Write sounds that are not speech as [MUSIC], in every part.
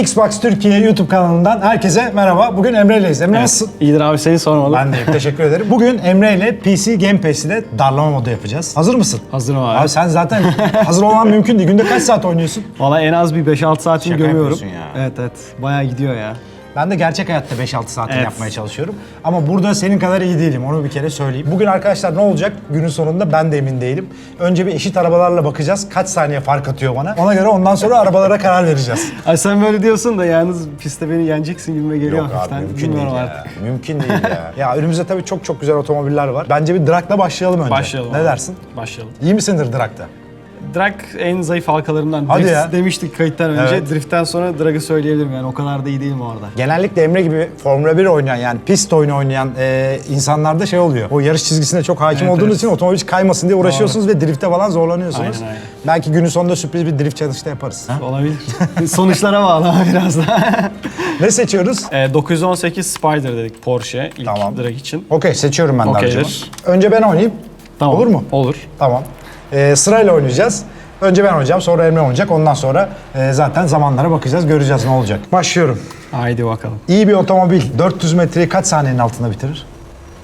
Xbox Türkiye YouTube kanalından herkese merhaba. Bugün Emre'leyiz. Emre nasılsın? İyidir abi seni sormalı. Ben de teşekkür ederim. Bugün Emre ile PC Game Pass ile darlama modu yapacağız. Hazır mısın? Hazırım abi. Abi sen zaten hazır olman mümkün değil. Günde kaç saat oynuyorsun? Valla en az bir 5-6 saatini Şaka gömüyorum. yapıyorsun ya. Evet evet. Bayağı gidiyor ya. Ben de gerçek hayatta 5-6 saatini Evet. yapmaya çalışıyorum. Ama burada senin kadar iyi değilim. Onu bir kere söyleyeyim. Bugün arkadaşlar ne olacak? Günün sonunda ben de emin değilim. Önce bir eşit arabalarla bakacağız. Kaç saniye fark atıyor bana. Ona göre ondan sonra arabalara karar vereceğiz. [LAUGHS] Ay sen böyle diyorsun da yalnız pistte beni yeneceksin gibime geliyor Yok abi hafiften. mümkün değil Bilmiyorum ya. artık. Mümkün değil [LAUGHS] ya. ya önümüzde tabii çok çok güzel otomobiller var. Bence bir Drag'la başlayalım önce. Başlayalım Ne abi. dersin? Başlayalım. İyi misindir Drag'da? Drag en zayıf halkalarımdan. Hadi Drift ya. demiştik kayıttan önce. Evet. Drift'ten sonra drag'ı söyleyebilirim yani. O kadar da iyi değilim orada. Genellikle Emre gibi Formula 1 oynayan yani pist oyunu oynayan e, insanlarda şey oluyor. O yarış çizgisine çok hakim Evet, olduğunuz evet. için otomobil hiç kaymasın diye uğraşıyorsunuz ve drifte falan zorlanıyorsunuz. Aynen, aynen. Belki günün sonunda sürpriz bir drift challenge da yaparız. Olabilir. [LAUGHS] Sonuçlara bağlı ama biraz da. Ne seçiyoruz? e, 918 Spider dedik Porsche ilk Tamam. drag için. Okey seçiyorum ben de Okeydir. aracımı. Önce ben oynayayım. Olur mu? Olur. Tamam. E, sırayla oynayacağız. Önce ben oynayacağım, sonra Emre oynayacak. Ondan sonra e, zaten zamanlara bakacağız, göreceğiz ne olacak. Başlıyorum. Haydi bakalım. İyi bir otomobil 400 metreyi kaç saniyenin altında bitirir?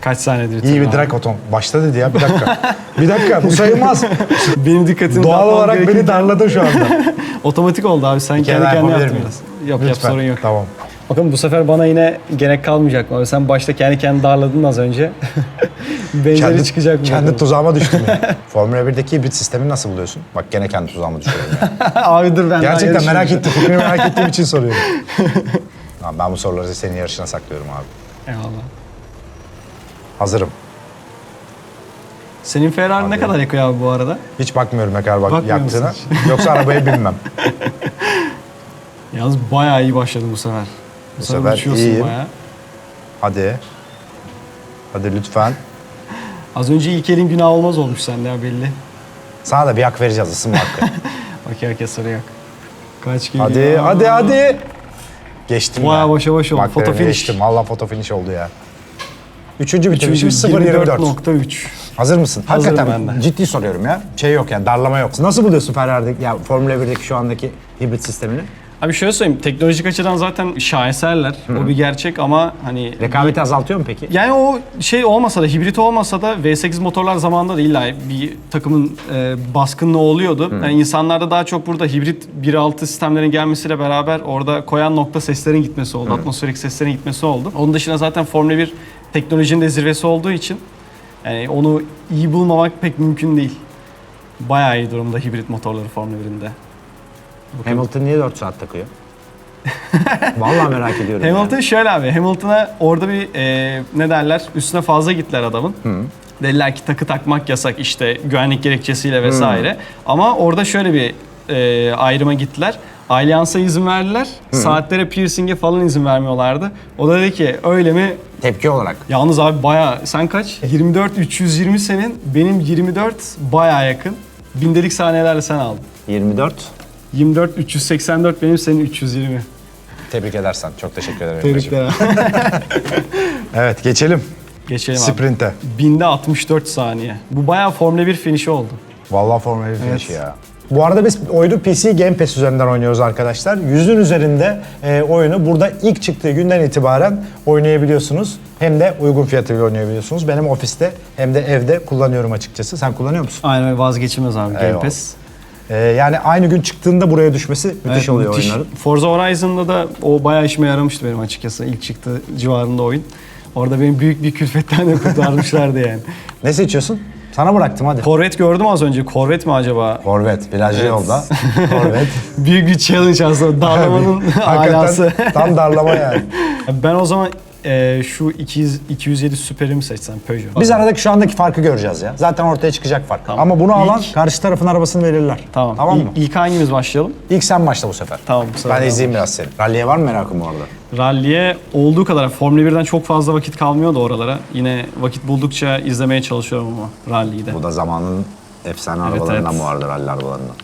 Kaç saniyedir? İyi bir drag otomobil. Başta dedi ya bir dakika. bir dakika bu sayılmaz. [LAUGHS] Benim dikkatimi Doğal dağıtmam olarak beni darladın şu anda. [LAUGHS] Otomatik oldu abi. Sen kere kendi daha kendine yapabilir yaptın miyim? biraz. Yok Lütfen. sorun yok. Tamam. Bakın bu sefer bana yine gerek kalmayacak mı? Sen başta kendi kendini darladın az önce. [LAUGHS] Benzeri Kendi, çıkacak mı? kendi bakalım? tuzağıma [LAUGHS] düştüm ya. Formula 1'deki hibrit sistemini nasıl buluyorsun? Bak gene kendi tuzağıma düşüyorum ya. [LAUGHS] abi dur ben Gerçekten merak ettim. Fikrini merak [LAUGHS] ettiğim için soruyorum. Tamam, ben bu soruları senin yarışına saklıyorum abi. Eyvallah. Hazırım. Senin Ferrari ne kadar yakıyor abi bu arada? Hiç bakmıyorum ne kadar bak yaktığına. Yoksa arabaya binmem. Yalnız bayağı iyi başladın bu sefer. Bu, sefer, sefer uçuyorsun iyiyim. bayağı. Hadi. Hadi lütfen. Az önce ilk elin günah olmaz olmuş sende ya belli. Sana da bir hak vereceğiz ısınma hakkı. Bak herkes soru yok. Kaç geliyor? hadi, hadi, hadi. Geçtim Bayağı ya. başa baş oldu. Bak Foto finish. Geçtim. Valla foto finish oldu ya. Üçüncü Üçüncü bitirmişim 0.24. 24.3. Hazır mısın? Hazırım Hakikaten ben de. ciddi soruyorum ya. Şey yok yani darlama yok. Nasıl buluyorsun Ferrari'deki, ya Formula 1'deki şu andaki hibrit sistemini? Abi şöyle söyleyeyim, teknolojik açıdan zaten şaheserler. O bir gerçek ama hani... Rekabeti azaltıyor mu peki? Yani o şey olmasa da, hibrit olmasa da V8 motorlar zamanında da illa bir takımın e, baskınlığı oluyordu. Yani insanlarda daha çok burada hibrit 1.6 sistemlerin gelmesiyle beraber orada koyan nokta seslerin gitmesi oldu. Atmosferik seslerin gitmesi oldu. Onun dışında zaten Formula 1 teknolojinin de zirvesi olduğu için yani onu iyi bulmamak pek mümkün değil. Bayağı iyi durumda hibrit motorları Formula 1'inde. Hamilton niye 4 saat takıyor? [LAUGHS] Vallahi merak ediyorum. Hamilton şöyle abi, Hamilton'a orada bir e, ne derler üstüne fazla gittiler adamın. Dediler ki takı takmak yasak işte güvenlik gerekçesiyle vesaire. Ama orada şöyle bir e, ayrıma gittiler. Alliance'a izin verdiler. Saatlere piercing'e falan izin vermiyorlardı. O da dedi ki öyle mi? Yani. Tepki olarak. Yalnız abi bayağı sen kaç? 24 320 senin. Benim 24 bayağı yakın. Bindelik saniyelerle sen aldın. 24. 24 384 benim senin 320. Tebrik edersen. Çok teşekkür ederim. Tebrikler abi. [LAUGHS] Evet geçelim. Geçelim abi. Sprint'e. Binde 64 saniye. Bu bayağı Formula 1 finişi oldu. Vallahi Formula 1 finişi ya. Bu arada biz oyunu PC Game Pass üzerinden oynuyoruz arkadaşlar. Yüzün üzerinde e, oyunu burada ilk çıktığı günden itibaren oynayabiliyorsunuz. Hem de uygun fiyatıyla oynayabiliyorsunuz. Benim ofiste hem de evde kullanıyorum açıkçası. Sen kullanıyor musun? Aynen öyle vazgeçilmez abi Game Eyvallah. Pass. E, yani aynı gün çıktığında buraya düşmesi müthiş Evet, oluyor müthiş. oyunların. Forza Horizon'da da o bayağı işime yaramıştı benim açıkçası. İlk çıktığı civarında oyun. Orada beni büyük bir külfetten de kurtarmışlardı yani. [LAUGHS] Ne seçiyorsun? Sana bıraktım hadi. Corvette gördüm az önce. Corvette mi acaba? Corvette, virajlı yolda. [LAUGHS] Corvette. Büyük bir challenge aslında. [LAUGHS] Dağlamanın alası. Hakikaten tam darlama yani. ben o zaman e, şu 200, 207 Super'i mi seçsem Peugeot? Biz aradaki şu andaki farkı göreceğiz ya. Zaten ortaya çıkacak fark. Tamam. Ama bunu alan İlk- karşı tarafın arabasını verirler. Tamam. Tamam mı? İlk, hangimiz başlayalım? İlk sen başla bu sefer. Tamam. bu sefer Ben ben izleyeyim biraz seni. Rally'e var mı merakım bu arada? Rally'e olduğu kadar Formula 1'den çok fazla vakit kalmıyordu oralara. Yine vakit buldukça izlemeye çalışıyorum ama Rally'yi de. Bu da zamanın efsane arabalarından evet. bu arada rally arabalarından.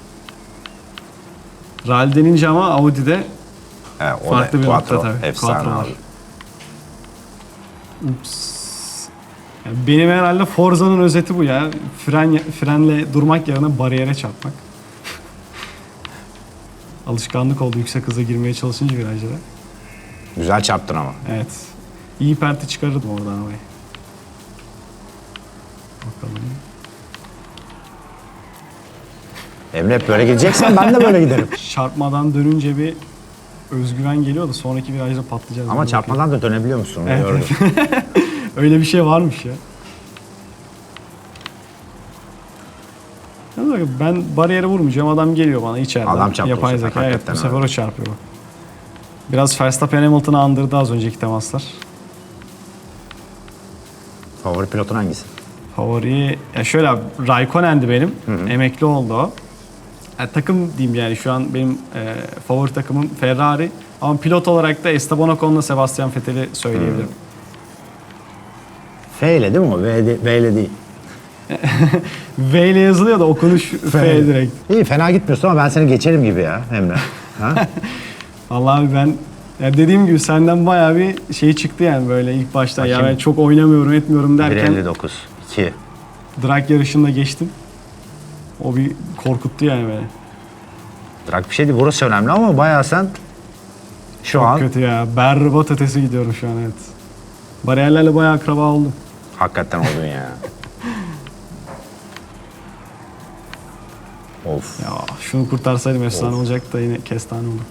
Rally denince ama Audi'de He, o Farklı da bir nokta Quattro. tabii. Efsane Quattro var. abi. Yani benim herhalde Forza'nın özeti bu ya. Fren frenle durmak yerine bariyere çarpmak. [LAUGHS] Alışkanlık oldu yüksek hıza girmeye çalışınca virajlara. Güzel çarptın ama. Evet. İyi perti çıkarırdım oradan arabayı. Bakalım. Emre hep böyle gideceksen ben de böyle giderim. [LAUGHS] Çarpmadan dönünce bir özgüven geliyor da sonraki virajda patlayacağız. Ama çarpmadan da dönebiliyor musun? Evet, gördüm. [LAUGHS] Öyle bir şey varmış ya. Yalnız Ben bariyere vurmayacağım. Adam geliyor bana içeriden. Adam çarptı Yapay sefer, zeka. Evet, bu sefer o çarpıyor bak. Biraz Verstappen Hamilton'ı andırdı az önceki temaslar. Favori pilotun hangisi? Favori, ya şöyle abi, Raikkonen'di benim. Emekli oldu o. Ya takım diyeyim yani şu an benim e, favori takımım Ferrari. Ama pilot olarak da Esteban Ocon'la Sebastian Vettel'i söyleyebilirim. F ile değil mi o? V, de- V ile değil. [LAUGHS] V ile yazılıyor da okunuş F direkt. İyi fena gitmiyorsun ama ben seni geçerim gibi ya Emre. Ha? [LAUGHS] Vallahi ben ya dediğim gibi senden bayağı bir şey çıktı yani böyle ilk başta. Ya Bakayım. ben çok oynamıyorum etmiyorum derken 1.59. 2. drag yarışında geçtim. O bir korkuttu yani beni. Drag bir şey değil. Burası önemli ama bayağı sen şu Çok an kötü ya. Berbat ötesi gidiyorum şu an evet. Bariyerlerle bayağı akraba oldum. hakikaten [LAUGHS] oldun ya. of. Ya şunu kurtarsaydım efsane olacaktı da yine kestane oldu.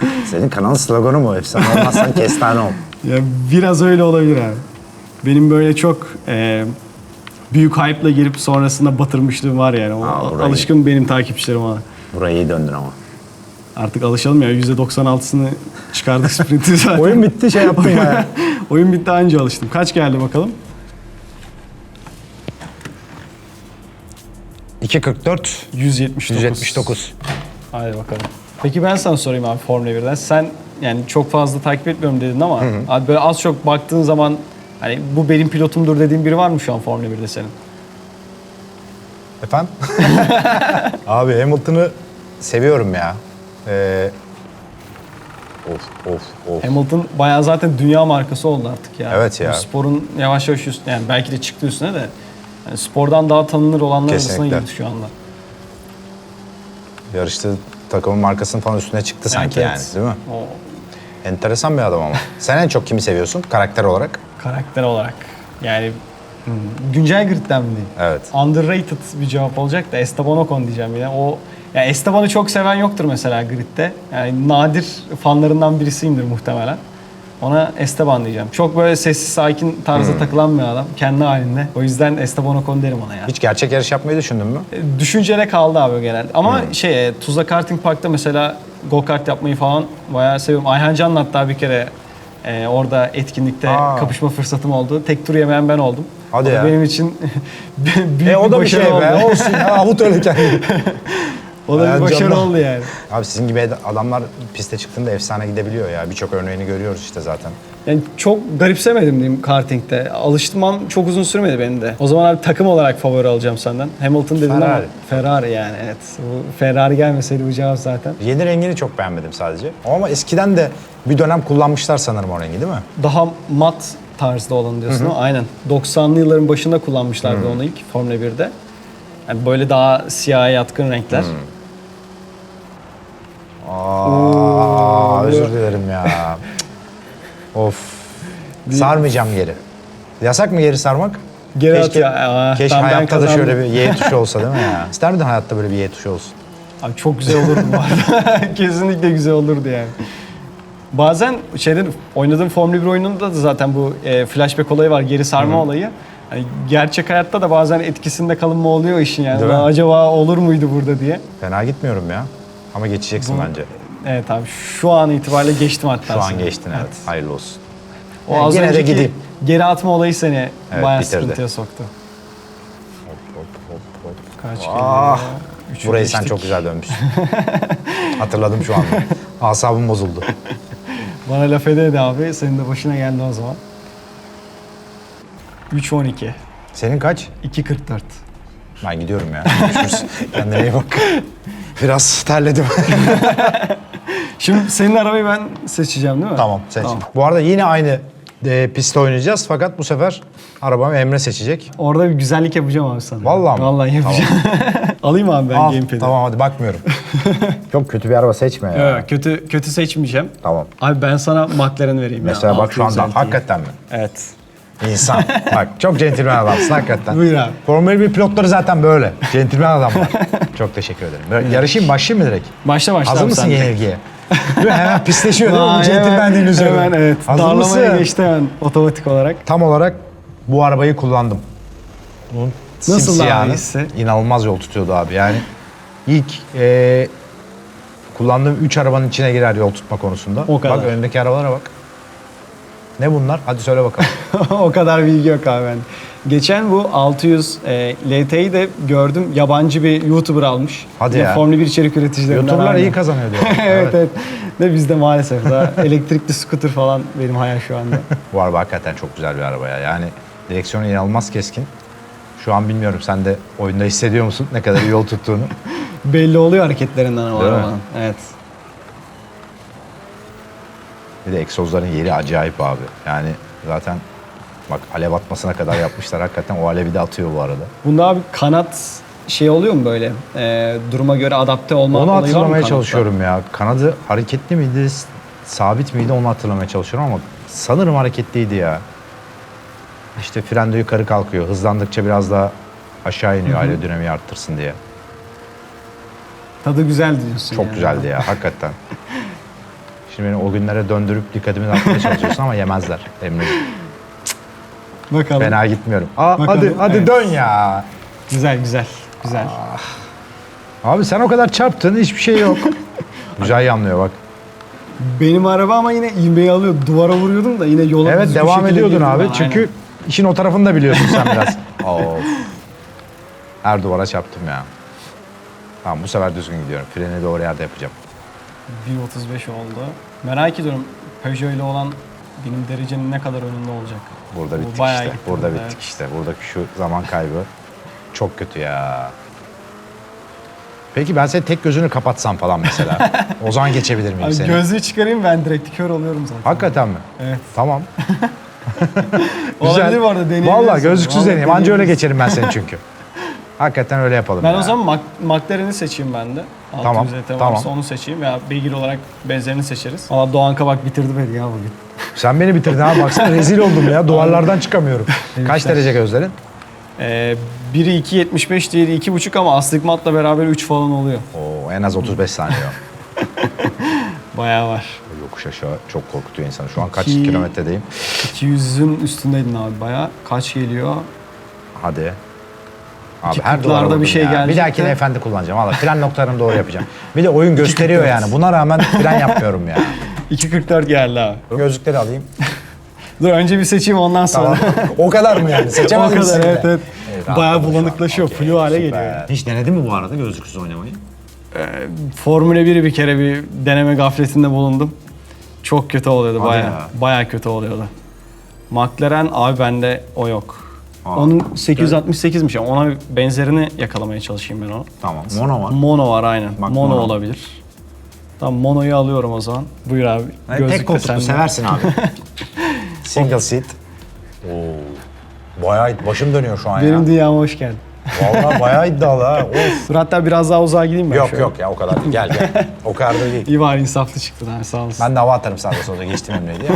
[LAUGHS] Senin kanalın sloganı mu? Efsane olmazsan kestane ol. Ya biraz öyle olabilir abi. Benim böyle çok e, büyük hype'la girip sonrasında batırmışlığım var yani. O, Aa, burayı- alışkın benim takipçilerim ona. Burayı iyi döndün ama. Artık alışalım ya. %96'sını çıkardık [LAUGHS] sprinti zaten. Oyun bitti şey yaptın ya. [LAUGHS] Oyun bitti anca alıştım. Kaç geldi bakalım? 2.44 179. 179. Hadi bakalım. Peki ben sana sorayım abi Formula 1'den. Sen yani çok fazla takip etmiyorum dedin ama abi böyle az çok baktığın zaman hani bu benim pilotumdur dediğin biri var mı şu an Formula 1'de senin? Efendim? [LAUGHS] Abi Hamilton'ı seviyorum ya. Ee, of of of. Hamilton bayağı zaten dünya markası oldu artık ya. Evet ya. Bu sporun yavaş yavaş üstüne yani belki de çıktı üstüne de yani spordan daha tanınır olanlar arasına Kesinlikle. girdi şu anda. Yarıştığı takımın markasının falan üstüne çıktı sanki Evet, yani değil mi? O Enteresan bir adam ama. [LAUGHS] Sen en çok kimi seviyorsun karakter olarak? karakter olarak yani hmm, güncel gridden mi diyeyim? Evet. Underrated bir cevap olacak da Esteban Ocon diyeceğim yine. O yani Esteban'ı çok seven yoktur mesela gridde. Yani nadir fanlarından birisiyimdir muhtemelen. Ona Esteban diyeceğim. Çok böyle sessiz sakin tarzda Hmm. takılan bir adam. Kendi halinde. O yüzden Esteban Ocon derim ona ya. Hiç gerçek yarış yapmayı düşündün mü? E, Düşüncede kaldı abi genelde. Ama Hmm. şey e, Tuzla Karting Park'ta mesela go kart yapmayı falan bayağı seviyorum. Ayhan Can'la hatta bir kere e, orada etkinlikte Aa. kapışma fırsatım oldu. Tek tur yemeyen ben oldum. Hadi O ya. Benim için [LAUGHS] büyük E o da bir şey oldu. be. Olsun ya. Avut öyle kendini. [LAUGHS] O da bir başarı Can'la- oldu yani. Abi sizin gibi adamlar piste çıktığında efsane gidebiliyor ya. Birçok örneğini görüyoruz işte zaten. Yani çok garipsemedim diyeyim kartingde. Alıştırmam çok uzun sürmedi benim de. O zaman abi takım olarak favori alacağım senden. Hamilton dedin ama Ferrari. Ferrari yani evet. Bu Ferrari gelmeseydi bu cevap zaten. Yeni rengini çok beğenmedim sadece. Ama eskiden de bir dönem kullanmışlar sanırım o rengi değil mi? Daha mat tarzda olan diyorsun ama aynen. 90'lı yılların başında kullanmışlardı onu ilk Formula 1'de. Yani böyle daha siyaha yatkın renkler. Aa, özür dilerim ya. of. Sarmayacağım geri. Yasak mı geri sarmak? Geri at ya. Aa, keşke tamam, ben hayatta da kazandım. şöyle bir Y tuşu olsa değil mi ya? [LAUGHS] İster miydin hayatta böyle bir Y tuşu olsun? Abi çok güzel olurdu bu arada. [LAUGHS] Kesinlikle güzel olurdu yani. Bazen şeyden oynadığım Formula 1 oyununda da zaten bu e, flashback olayı var, geri sarma olayı. Hani gerçek hayatta da bazen etkisinde kalınma oluyor işin yani. Değil mi? Ulan acaba olur muydu burada diye. Fena gitmiyorum ya. Ama geçeceksin bence. Evet abi şu an itibariyle geçtim hatta. Şu an seni. geçtin evet. Hayırlı olsun. O Yani az yine de önceki gideyim. geri atma olayı seni Evet, bayağı bitirdi. sıkıntıya soktu. Kaç Ah, geliyor? Üçü Burayı sen geçtik. çok güzel dönmüşsün. [LAUGHS] Hatırladım şu anda. Asabım bozuldu. [LAUGHS] Bana laf edeydi abi. Senin de başına geldi o zaman. 3-12. Senin kaç? 2-44. Ben gidiyorum ya. Görüşürüz. [LAUGHS] Kendine iyi bak. Biraz terledim. [LAUGHS] Şimdi senin arabayı ben seçeceğim değil mi? tamam seç. Tamam. Bu arada yine aynı e, pistte oynayacağız. Fakat bu sefer arabamı Emre seçecek. Orada bir güzellik yapacağım abi sana. Vallahi mi? Vallahi yapacağım. [LAUGHS] Alayım abi ben Al, gamepad'i. tamam hadi bakmıyorum. Çok kötü bir araba seçme ya. Yok, kötü kötü seçmeyeceğim. Tamam. Abi ben sana McLaren vereyim Mesela ya. bak şu anda 650'yi. hakikaten mi? Evet. İnsan. bak çok centilmen adamsın hakikaten. Buyur abi. Formula 1 pilotları zaten böyle. Centilmen adamlar. çok teşekkür ederim. Böyle yarışayım başlayayım mı direkt? Başla başla Hazır abi mısın sen yenilgiye? Değil mi? Hemen pisleşiyor değil mi? [LAUGHS] Bu centilmenliğin üzerine. Hemen evet. Hazır Darlamaya mısın? geçti hemen otomatik olarak. Tam olarak bu arabayı kullandım. Bunun Nasıl simsiyahını abi hissi? inanılmaz yol tutuyordu abi. Yani ilk e, kullandığım 3 arabanın içine girer yol tutma konusunda. O kadar. Bak önündeki arabalara bak. Ne bunlar? Hadi söyle bakalım. [LAUGHS] o kadar bilgi yok abi ben. Geçen bu 600 e, LT'yi de gördüm. Yabancı bir YouTuber almış. Hadi ya. Formula 1 içerik üreticilerinden. YouTuber'lar iyi kazanıyor diyor. [LAUGHS] evet evet. De bizde maalesef daha elektrikli scooter falan benim hayal şu anda. [LAUGHS] Bu araba hakikaten çok güzel bir araba ya. Yani direksiyonu inanılmaz keskin. Şu an bilmiyorum sen de oyunda hissediyor musun ne kadar iyi yol tuttuğunu. Belli oluyor hareketlerinden arabanın. Evet. Bir de egzozların yeri acayip abi. Yani zaten bak alev atmasına kadar yapmışlar. Hakikaten o alevi de atıyor bu arada. Bunda abi kanat şey oluyor mu böyle? E, duruma göre adapte olma Onu olayı var mı hatırlamaya kanatta? çalışıyorum ya. Kanadı hareketli miydi, s- sabit miydi onu hatırlamaya çalışıyorum ama sanırım hareketliydi ya. İşte fren de yukarı kalkıyor. Hızlandıkça biraz daha aşağı iniyor aerodinamiği arttırsın diye. Tadı güzel diyorsun Çok yani. güzeldi ya hakikaten. [LAUGHS] Şimdi beni o günlere döndürüp dikkatimi dağıtmaya çalışıyorsun ama yemezler Emre'ciğim. Bakalım. Fena gitmiyorum. Aa, Bakalım, hadi hadi evet. dön ya. Güzel güzel. Güzel. Abi sen o kadar çarptın hiçbir şey yok. [LAUGHS] Güzel yanlıyor bak. Benim araba ama yine ivmeyi alıyor. Duvara vuruyordum da yine yola Evet devam şekilde ediyordun girdim abi. ben, Çünkü aynen. işin o tarafını da biliyorsun sen biraz. [LAUGHS] of. Her duvara çarptım ya. Tamam bu sefer düzgün gidiyorum. Freni doğru yerde yapacağım. 1.35 oldu. Merak ediyorum Peugeot ile olan benim derecenin ne kadar önünde olacak. Burada Bu bittik bayağı işte. gitti Burada burada, bittik evet. işte. Buradaki şu zaman kaybı çok kötü ya. Peki ben senin tek gözünü kapatsam falan mesela. [LAUGHS] o zaman geçebilir miyim Abi seni? gözlüğü çıkarayım ben direkt kör oluyorum zaten. Hakikaten mi? Evet. Tamam. [LAUGHS] [LAUGHS] Olabilir bu arada deneyebilirsin. Vallahi gözlüksüz Vallahi deneyeyim. Anca öyle geçerim ben seni çünkü. Hakikaten öyle yapalım Ben ya. o zaman Mac- McLaren'i seçeyim ben de. Tamam, 600 LT tamam. onu seçeyim veya beygir olarak benzerini seçeriz. Valla Doğan Kabak bitirdi beni ya bugün. Sen beni bitirdin ha baksana rezil oldum ya. Duvarlardan çıkamıyorum. [LAUGHS] Kaç derece gözlerin? Ee, biri 2.75 diğeri 2.5 ama astigmatla beraber 3 falan oluyor. Oo, en az 35 saniye. [LAUGHS] Bayağı var. Yokuş aşağı çok korkutuyor insanı. Şu an kaç İki- kilometredeyim? 200'ün üstündeydin abi bayağı. Kaç geliyor? Hadi. Abi her kırklarda bir şey ya. Bir gelecek dahakine de. efendi kullanacağım. Valla fren noktalarını doğru yapacağım. Bir de oyun gösteriyor yani. Buna rağmen fren yapmıyorum ya. [LAUGHS] 2.44 geldi abi. Gözlükleri alayım. Dur önce bir seçeyim ondan sonra. Tamam. o kadar mı yani? [LAUGHS] o Seçemedin kadar evet evet. Evet, Bayağı bulanıklaşıyor. Okey, flu hale geliyor. Hiç denedin mi bu arada gözlüksüz oynamayı? Formula 1'i bir kere bir deneme gafletinde bulundum. Çok kötü oluyordu Hadi bayağı. ya. Bayağı kötü oluyordu. McLaren abi bende o yok. Aa, Onun 868'miş ama ona benzerini yakalamaya çalışayım ben onu. Tamam. Mono var. Mono var aynen. Bak, mono, mono. olabilir. Tamam monoyu alıyorum o zaman. Buyur abi. Yani Gözlük tek koltuklu seversin abi. [LAUGHS] Single seat. Oo. Bayağı başım dönüyor şu an Benim ya. dünyama hoş geldin. Vallahi bayağı iddialı ha. [LAUGHS] Of. Dur hatta biraz daha uzağa gideyim ben Yok şöyle. yok ya o kadar değil. Gel gel. O kadar da değil. [LAUGHS] İyi bari insaflı çıktın abi sağ olasın. Ben de hava atarım sağda solda geçtim Emre'yi diye.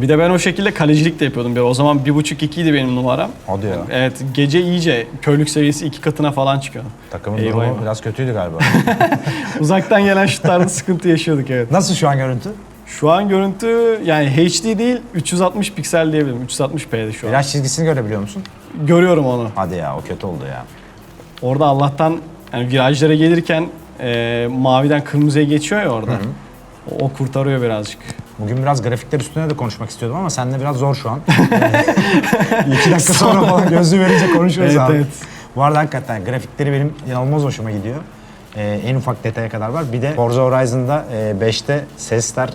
Bir de ben o şekilde kalecilik de yapıyordum. Bir- O zaman 1.5-2 idi benim numaram. Hadi ya. Evet gece iyice körlük seviyesi iki katına falan çıkıyor. Takımın Eyvah durumu eyvah. biraz kötüydü galiba. [LAUGHS] Uzaktan gelen şutlarda sıkıntı yaşıyorduk evet. Nasıl şu an görüntü? Şu an görüntü yani HD değil 360 piksel diyebilirim. 360p'de şu an. Flash çizgisini görebiliyor musun? Görüyorum onu. Hadi ya o kötü oldu ya. Orada Allah'tan yani virajlara gelirken e, maviden kırmızıya geçiyor ya orada. O kurtarıyor birazcık. Bugün biraz grafikler üstüne de konuşmak istiyordum ama seninle biraz zor şu an. [LAUGHS] İki dakika sonra falan gözlüğü verince konuşuyoruz Evet, abi. evet. Bu arada hakikaten grafikleri benim inanılmaz hoşuma gidiyor. Ee, en ufak detaya kadar var. Bir de Forza Horizon'da e, 5'te sesler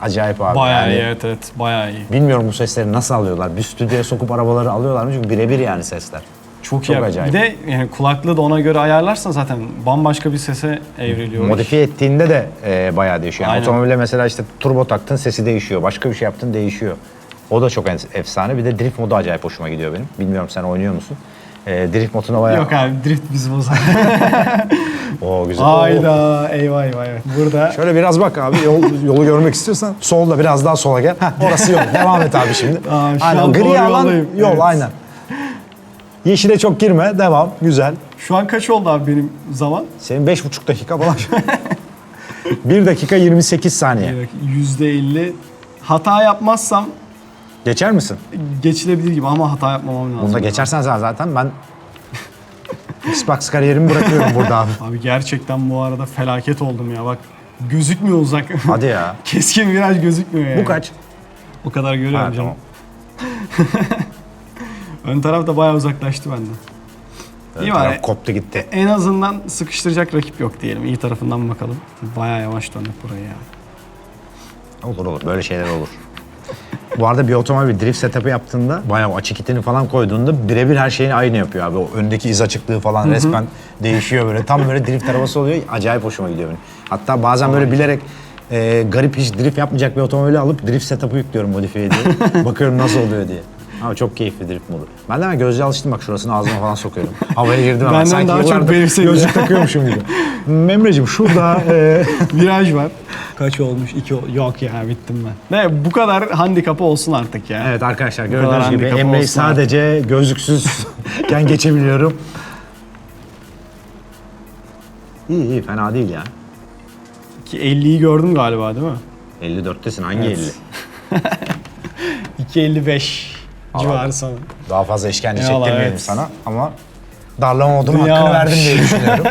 acayip abi. Bayağı Yani iyi evet evet bayağı iyi. Bilmiyorum bu sesleri nasıl alıyorlar. Bir stüdyoya sokup arabaları alıyorlar mı? Çünkü birebir yani sesler. Çok, Çok iyi. acayip. Bir de yani kulaklığı da ona göre ayarlarsan zaten bambaşka bir sese evriliyor. Modifiye ettiğinde de e, bayağı değişiyor. Yani Aynen. otomobile mesela işte turbo taktın sesi değişiyor. Başka bir şey yaptın değişiyor. O da çok efsane. Bir de drift modu acayip hoşuma gidiyor benim. Bilmiyorum sen oynuyor musun? E, drift moduna bayağı... Yok abi drift biz bozar. [LAUGHS] Oo güzel. [LAUGHS] Hayda eyvah eyvah eyvah. Burada Şöyle biraz bak abi yol, yolu görmek istiyorsan solda biraz daha sola gel. Heh, orası yol. Devam et abi şimdi. Aa, şu aynen. Gri alan yoldayım. yol Evet. aynen. Yeşile çok girme. Devam. Güzel. şu an kaç oldu abi benim zaman? Senin 5,5 dakika falan. [LAUGHS] 1 dakika 28 saniye. Evet, %50. Hata yapmazsam Geçer misin? geçilebilir gibi ama hata yapmamam lazım. Bunda geçersen zaten ben [LAUGHS] Xbox kariyerimi bırakıyorum burada abi. [LAUGHS] Abi gerçekten bu arada felaket oldum ya bak. Gözükmüyor uzak. Hadi ya. Keskin viraj gözükmüyor yani. Bu kaç? O kadar görüyorum Ha, canım. tamam. Ön taraf da bayağı uzaklaştı benden. İyi Taraf var. koptu gitti. En azından sıkıştıracak rakip yok diyelim. İyi tarafından bakalım. Bayağı yavaş döndük buraya ya. Olur olur. Böyle şeyler olur. Bu arada bir otomobil drift setup'ı yaptığında bayağı o açık itini falan koyduğunda birebir her şeyini aynı yapıyor abi. O öndeki iz açıklığı falan resmen değişiyor böyle. Tam böyle drift arabası oluyor. Acayip hoşuma gidiyor benim. Hatta bazen böyle bilerek e, garip hiç drift yapmayacak bir otomobili alıp drift setup'ı yüklüyorum modifiye diye. [LAUGHS] Bakıyorum nasıl oluyor diye. Ama çok keyifli drift modu. Ben de hemen gözle alıştım bak şurasını ağzıma falan sokuyorum. [LAUGHS] Havaya girdim hemen. Benden Sanki daha çok yıllardır benimsedi. Gözlük takıyormuşum gibi. Memreciğim şurada e, [LAUGHS] Viraj var. Kaç olmuş? İki ol- Yok ya bittim ben. Ne bu kadar handikapı olsun artık ya. Evet arkadaşlar kadar gördüğünüz gibi handikapı Emre'yi olsun sadece gözlüksüzken [LAUGHS] geçebiliyorum. İyi iyi fena değil ya. Ki 50'yi gördüm galiba değil mi? 54'tesin hangi Evet. 50? 2.55 civarı sanırım. Daha fazla işkence Eyvallah, çektirmeyelim evet. sana ama darlama modumun Dünya hakkını var. verdim diye [LAUGHS] düşünüyorum.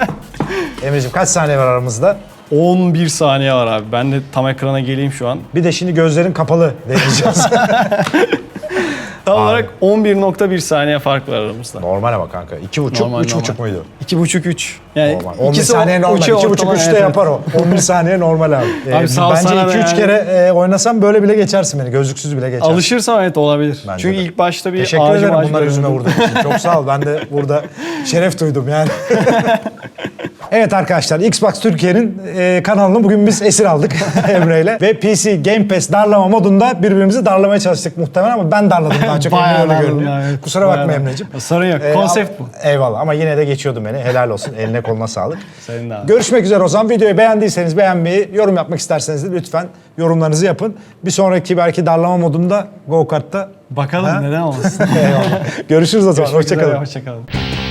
Emre'ciğim kaç saniye var aramızda? 11 saniye var abi. Ben de tam ekrana geleyim şu an. Bir de şimdi gözlerin kapalı [LAUGHS] deneyeceğiz. [LAUGHS] Tam olarak 11.1 saniye fark var aramızda. normal ama kanka. 2,5 Normal, 3,5 normal. muydu? 2.5-3. Yani Normal. 11 ikisi saniye normal. uçu 2,5 ortalama, 3'te evet, yapar o. 11 saniye normal abi. Ee, sağ ol bence sana da 2-3 yani. kere e, oynasam böyle bile geçersin beni. Gözlüksüz bile geçersin. Alışırsam evet olabilir. Bence Çünkü de. ilk başta bir Teşekkür ağacı ederim ağacı bunlar yüzüme görüyordum. vurduğun için. Çok sağ ol. Ben de burada şeref duydum yani. [LAUGHS] evet arkadaşlar Xbox Türkiye'nin e, kanalını bugün biz esir aldık [LAUGHS] Emre ile. Ve PC Game Pass darlama modunda birbirimizi darlamaya çalıştık muhtemelen ama ben darladım daha çok Bayağı Emre öyle darladım görünüyor. ya, evet. Kusura bakma Bayağı Emre'ciğim. Sorun yok. Ee, Konsept bu. Eyvallah ama yine de geçiyordum beni. Helal olsun. Eline koluna sağlık. Senin de abi. Görüşmek üzere o zaman. Videoyu beğendiyseniz beğenmeyi, yorum yapmak isterseniz de lütfen yorumlarınızı yapın. Bir sonraki belki darlama modunda go kart'ta Bakalım neden olmasın. [LAUGHS] Eyvallah. Görüşürüz o zaman. Görüşmek üzere, Hoşçakalın. Hoşçakalın.